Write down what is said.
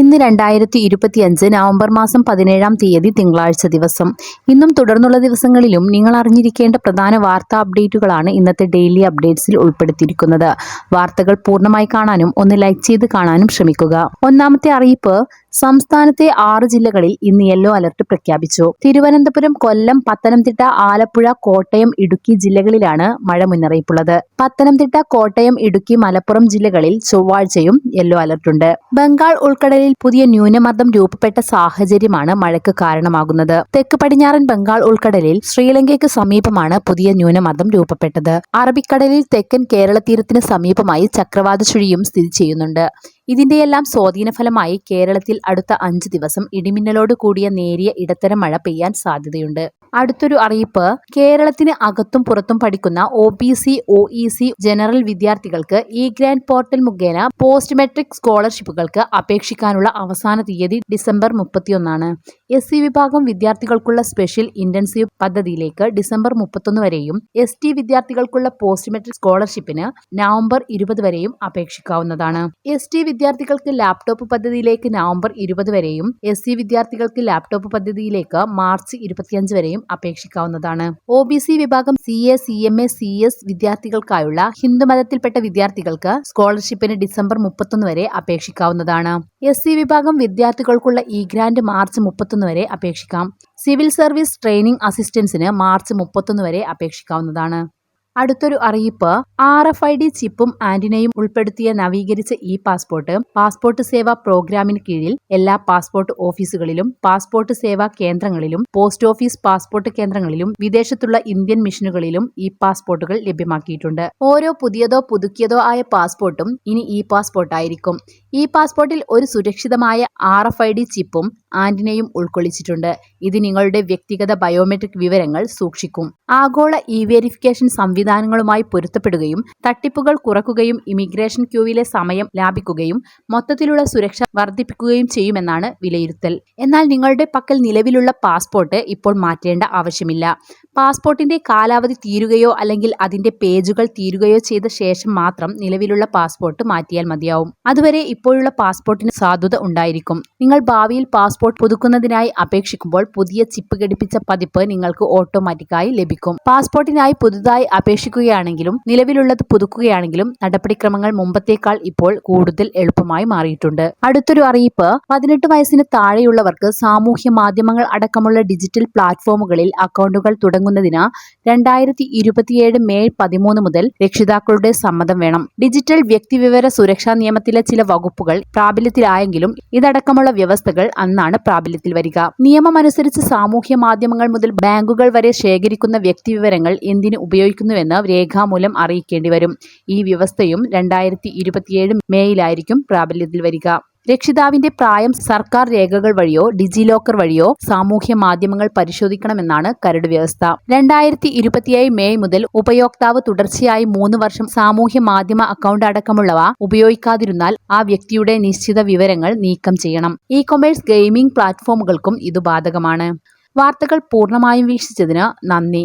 ഇന്ന് രണ്ടായിരത്തി ഇരുപത്തിയഞ്ച് നവംബർ മാസം പതിനേഴാം തീയതി തിങ്കളാഴ്ച ദിവസം. ഇന്നും തുടർന്നുള്ള ദിവസങ്ങളിലും നിങ്ങൾ അറിഞ്ഞിരിക്കേണ്ട പ്രധാന വാർത്താ അപ്ഡേറ്റുകളാണ് ഇന്നത്തെ ഡെയിലി അപ്ഡേറ്റ്സിൽ ഉൾപ്പെടുത്തിയിരിക്കുന്നത്. വാർത്തകൾ പൂർണമായി കാണാനും ഒന്ന് ലൈക്ക് ചെയ്ത് കാണാനും ശ്രമിക്കുക. ഒന്നാമത്തെ അറിയിപ്പ് സംസ്ഥാനത്തെ ആറ് ജില്ലകളിൽ ഇന്ന് യെല്ലോ അലർട്ട് പ്രഖ്യാപിച്ചു. തിരുവനന്തപുരം കൊല്ലം പത്തനംതിട്ട ആലപ്പുഴ കോട്ടയം ഇടുക്കി ജില്ലകളിലാണ് മഴ മുന്നറിയിപ്പുള്ളത്. പത്തനംതിട്ട കോട്ടയം ഇടുക്കി മലപ്പുറം ജില്ലകളിൽ ചൊവ്വാഴ്ചയും യെല്ലോ അലർട്ടുണ്ട്. ബംഗാൾ ഉൾക്കടലിൽ പുതിയ ന്യൂനമർദ്ദം രൂപപ്പെട്ട സാഹചര്യമാണ് മഴയ്ക്ക് കാരണമാകുന്നത്. തെക്ക് പടിഞ്ഞാറൻ ബംഗാൾ ഉൾക്കടലിൽ ശ്രീലങ്കയ്ക്ക് സമീപമാണ് പുതിയ ന്യൂനമർദ്ദം രൂപപ്പെട്ടത്. അറബിക്കടലിൽ തെക്കൻ കേരള തീരത്തിന് സമീപമായി ചക്രവാത ചുഴിയും സ്ഥിതി ചെയ്യുന്നുണ്ട്. ഇതിന്റെയെല്ലാം സ്വാധീനഫലമായി കേരളത്തിൽ അടുത്ത അഞ്ച് ദിവസം ഇടിമിന്നലോട് കൂടിയ നേരിയ ഇടത്തരം മഴ പെയ്യാൻ സാധ്യതയുണ്ട്. അടുത്തൊരു അറിയിപ്പ് കേരളത്തിന് അകത്തും പുറത്തും പഠിക്കുന്ന O B C O E C general വിദ്യാർത്ഥികൾക്ക് ഇ ഗ്രാൻഡ് പോർട്ടൽ മുഖേന പോസ്റ്റ് മെട്രിക് സ്കോളർഷിപ്പുകൾക്ക് അപേക്ഷിക്കാനുള്ള അവസാന തീയതി ഡിസംബർ മുപ്പത്തിയൊന്നാണ്. എസ് സി വിഭാഗം വിദ്യാർത്ഥികൾക്കുള്ള സ്പെഷ്യൽ ഇന്റൻസീവ് പദ്ധതിയിലേക്ക് ഡിസംബർ മുപ്പത്തൊന്ന് വരെയും എസ് ടി വിദ്യാർത്ഥികൾക്കുള്ള പോസ്റ്റ് മെട്രിക് സ്കോളർഷിപ്പിന് നവംബർ ഇരുപത് വരെയും അപേക്ഷിക്കാവുന്നതാണ്. എസ് ടി വിദ്യാർത്ഥികൾക്ക് ലാപ്ടോപ്പ് പദ്ധതിയിലേക്ക് നവംബർ ഇരുപത് വരെയും എസ് സി വിദ്യാർത്ഥികൾക്ക് ലാപ്ടോപ്പ് പദ്ധതിയിലേക്ക് മാർച്ച് ഇരുപത്തിയഞ്ച് വരെയും അപേക്ഷിക്കാവുന്നതാണ്. ഒ ബി സി വിഭാഗം C A C M A C S വിദ്യാർത്ഥികൾക്കായുള്ള ഹിന്ദുമതത്തിൽപ്പെട്ട വിദ്യാർത്ഥികൾക്ക് സ്കോളർഷിപ്പിന് ഡിസംബർ മുപ്പത്തൊന്ന് വരെ അപേക്ഷിക്കാവുന്നതാണ്. എസ് സി വിഭാഗം വിദ്യാർത്ഥികൾക്കുള്ള ഇ ഗ്രാന്റ് മാർച്ച് മുപ്പത്തൊന്ന് വരെ അപേക്ഷിക്കാം. സിവിൽ സർവീസ് ട്രെയിനിംഗ് അസിസ്റ്റൻസിന് മാർച്ച് മുപ്പത്തൊന്ന് വരെ അപേക്ഷിക്കാവുന്നതാണ്. അടുത്തൊരു അറിയിപ്പ്. ആർ എഫ് ഐ ഡി ചിപ്പും ആന്റിനയും ഉൾപ്പെടുത്തിയ നവീകരിച്ച ഇ പാസ്പോർട്ട് പാസ്പോർട്ട് സേവാ പ്രോഗ്രാമിന് കീഴിൽ എല്ലാ പാസ്പോർട്ട് ഓഫീസുകളിലും പാസ്പോർട്ട് സേവാ കേന്ദ്രങ്ങളിലും പോസ്റ്റ് ഓഫീസ് പാസ്പോർട്ട് കേന്ദ്രങ്ങളിലും വിദേശത്തുള്ള ഇന്ത്യൻ മിഷനുകളിലും ഇ പാസ്പോർട്ടുകൾ ലഭ്യമാക്കിയിട്ടുണ്ട്. ഓരോ പുതിയതോ പുതുക്കിയതോ ആയ പാസ്പോർട്ടും ഇനി ഇ പാസ്പോർട്ടായിരിക്കും. ഇ പാസ്പോർട്ടിൽ ഒരു സുരക്ഷിതമായ ആർ എഫ് ഐ ഡി ചിപ്പും ആന്റിനയും ഉൾക്കൊള്ളിച്ചിട്ടുണ്ട്. ഇത് നിങ്ങളുടെ വ്യക്തിഗത ബയോമെട്രിക് വിവരങ്ങൾ സൂക്ഷിക്കും. ആഗോള ഇ വെരിഫിക്കേഷൻ സംവിധാനങ്ങളുമായി പൊരുത്തപ്പെടുകയും തട്ടിപ്പുകൾ കുറക്കുകയും ഇമിഗ്രേഷൻ ക്യൂവിലെ സമയം ലാഭിക്കുകയും മൊത്തത്തിലുള്ള സുരക്ഷ വർദ്ധിപ്പിക്കുകയും ചെയ്യുമെന്നാണ് വിലയിരുത്തൽ. എന്നാൽ നിങ്ങളുടെ പക്കൽ നിലവിലുള്ള പാസ്പോർട്ട് ഇപ്പോൾ മാറ്റേണ്ട ആവശ്യമില്ല. പാസ്പോർട്ടിന്റെ കാലാവധി തീരുകയോ അല്ലെങ്കിൽ അതിന്റെ പേജുകൾ തീരുകയോ ചെയ്ത ശേഷം മാത്രം നിലവിലുള്ള പാസ്പോർട്ട് മാറ്റിയാൽ മതിയാവും. അതുവരെ ഇപ്പോഴുള്ള പാസ്പോർട്ടിന് സാധുത ഉണ്ടായിരിക്കും. നിങ്ങൾ ഭാവിയിൽ പാസ്പോർട്ട് പുതുക്കുന്നതിനായി അപേക്ഷിക്കുമ്പോൾ പുതിയ ചിപ്പ് ഘടിപ്പിച്ച പതിപ്പ് നിങ്ങൾക്ക് ഓട്ടോമാറ്റിക്കായി ലഭിക്കും. പാസ്പോർട്ടിനായി പുതുതായി അപേക്ഷിക്കുകയാണെങ്കിലും നിലവിലുള്ളത് പുതുക്കുകയാണെങ്കിലും നടപടിക്രമങ്ങൾ മുമ്പത്തേക്കാൾ ഇപ്പോൾ കൂടുതൽ എളുപ്പമായി മാറിയിട്ടുണ്ട്. അടുത്തൊരു അറിയിപ്പ് പതിനെട്ട് വയസ്സിന് താഴെയുള്ളവർക്ക് സാമൂഹ്യ മാധ്യമങ്ങൾ അടക്കമുള്ള ഡിജിറ്റൽ പ്ലാറ്റ്ഫോമുകളിൽ അക്കൗണ്ടുകൾ തുടങ്ങുന്നതിന് രണ്ടായിരത്തി ഇരുപത്തിയേഴ് മെയ് പതിമൂന്ന് മുതൽ രക്ഷിതാക്കളുടെ സമ്മതം വേണം. ഡിജിറ്റൽ വ്യക്തിവിവര സുരക്ഷാ നിയമത്തിലെ ചില വകുപ്പുകൾ പ്രാബല്യത്തിലായെങ്കിലും ഇതടക്കമുള്ള വ്യവസ്ഥകൾ അന്നാണ് പ്രാബല്യത്തിൽ വരിക. നിയമമനുസരിച്ച് സാമൂഹ്യ മാധ്യമങ്ങൾ മുതൽ ബാങ്കുകൾ വരെ ശേഖരിക്കുന്ന വ്യക്തിവിവരങ്ങൾ എന്തിന് ഉപയോഗിക്കുന്നുവെന്ന് രേഖാമൂലം അറിയിക്കേണ്ടി വരും. ഈ വ്യവസ്ഥയും രണ്ടായിരത്തി ഇരുപത്തിയേഴ് മേയിലായിരിക്കും പ്രാബല്യത്തിൽ വരിക. രക്ഷിതാവിന്റെ പ്രായം സർക്കാർ രേഖകൾ വഴിയോ ഡിജിലോക്കർ വഴിയോ സാമൂഹ്യ മാധ്യമങ്ങൾ പരിശോധിക്കണമെന്നാണ് കരട് വ്യവസ്ഥ. രണ്ടായിരത്തി ഇരുപത്തിയേഴ് മെയ് മുതൽ ഉപയോക്താവ് തുടർച്ചയായി മൂന്ന് വർഷം സാമൂഹ്യ മാധ്യമ അക്കൗണ്ട് അടക്കമുള്ളവ ഉപയോഗിക്കാതിരുന്നാൽ ആ വ്യക്തിയുടെ നിശ്ചിത വിവരങ്ങൾ നീക്കം ചെയ്യണം. ഇ കൊമേഴ്സ് ഗെയിമിംഗ് പ്ലാറ്റ്ഫോമുകൾക്കും ഇത് ബാധകമാണ്. വാർത്തകൾ പൂർണമായും വീക്ഷിച്ചതിന് നന്ദി.